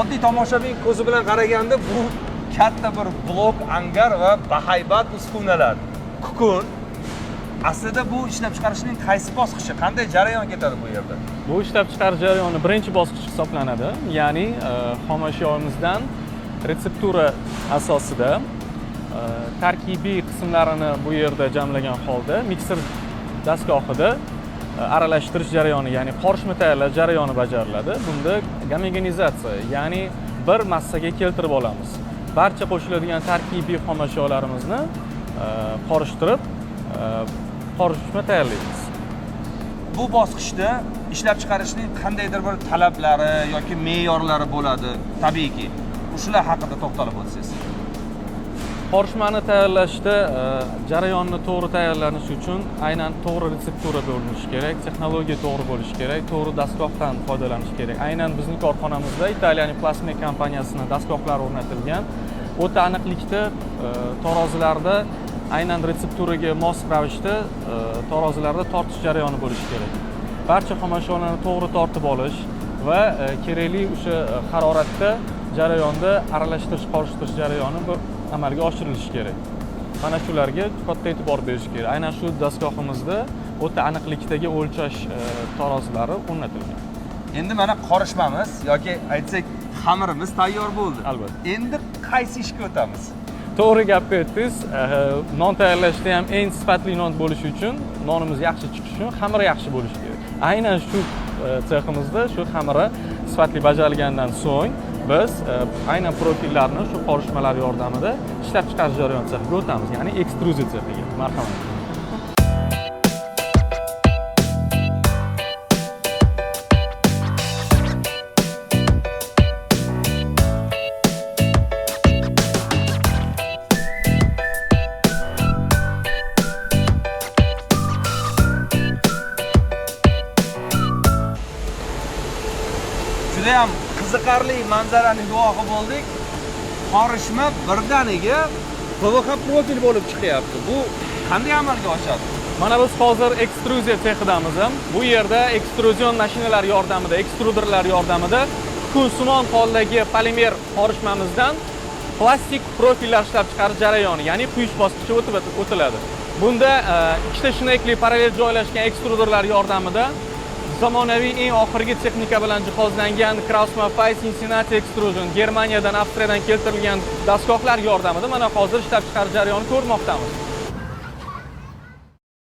oddiy tomoshabin ko'zi bilan qaraganda bu katta bir blok angar va bahaybat uskunalar. Kukun. Aslida bu ishlab chiqarishning qaysi bosqichi? Qanday jarayon ketadi bu yerda? Bu ishlab chiqarish jarayoni birinchi bosqich hisoblanadi. Ya'ni e, xomashyoimizdan retseptura asosida e, tarkibiy qismlarini bu yerda jamlagan holda mikser dastgohida E, aralashtirish jarayoni, ya'ni qorishma tayyorlash jarayoni bajariladi. Bunda gomogenizatsiya, ya'ni bir massaga keltirib olamiz. Barcha qo'shiladigan tarkibiy xomashyolarimizni e, qorishtirib, e, qorishma tayyorlaymiz. bu bosqichda ishlab chiqarishning qandaydir bir talablari yoki me'yorlari bo'ladi tabiiyki shular haqida to'xtalib o'tsangiz qorishmani tayyorlashda e, jarayonni to'g'ri tayyorlanishi uchun aynan to'g'ri retseptura bo'linishi kerak texnologiya to'g'ri bo'lishi kerak to'g'ri dastgohdan foydalanish kerak. Aynan bizni korxonamizda italiyaning plasme kompaniyasini dastgohlari o'rnatilgan. O'ta aniqlikda e, tarozilarda aynan retsepturaga mos ravishda e, tarozilarda tortish jarayoni bo'lishi kerak. Barcha xomashyolarni to'g'ri tortib olish va kerakli o'sha haroratda jarayonda aralashtirish qorishtirish jarayoni amalga oshirilishi kerak. Mana shularga katta e'tibor berish kerak. Aynan shu dastgohimizda o'ta aniqlikdagi o'lchash e, tarozilari o'rnatilgan. Endi mana qorishmamiz yoki aytsak xamirimiz tayyor bo'ldi. Albatta. endi qaysi ishga o'tamiz? To'g'ri gapga aytdingiz e, non tayyorlashda ham eng sifatli non bo'lishi uchun nonimiz yaxshi chiqishi uchun xamiri yaxshi bo'lishi kerak. Aynan shu e, seximizda shu xamiri sifatli bajarilgandan so'ng biz e, aynan profillarni shu qorishmalar yordamida ishlab chiqarish jarayoni sexiga o'tamiz ya'ni ekstruziya sexiga marhamat. Judayam qiziqarli manzaraning guvohi bo'ldik qorishma birdaniga pvx profil bo'lib chiqyapti bu qanday amalga oshadi mana biz hozir ekstruziya sexidamiz bu yerda ekstruzion mashinalar yordamida ekstruderlar yordamida kukunsimon holdagi polimer qorishmamizdan plastik profillar ishlab chiqarish jarayoni ya'ni quyish bosqichi o'tiladi. Bunda e, ikkita shinekli parallel joylashgan ekstruderlar yordamida zamonaviy eng oxirgi texnika bilan jihozlangan Krausma Face Insinati Extrusion Germaniyadan Avstriyadan keltirilgan dastgohlar yordamida mana hozir ishlab chiqarish jarayonini ko'rmoqdamiz.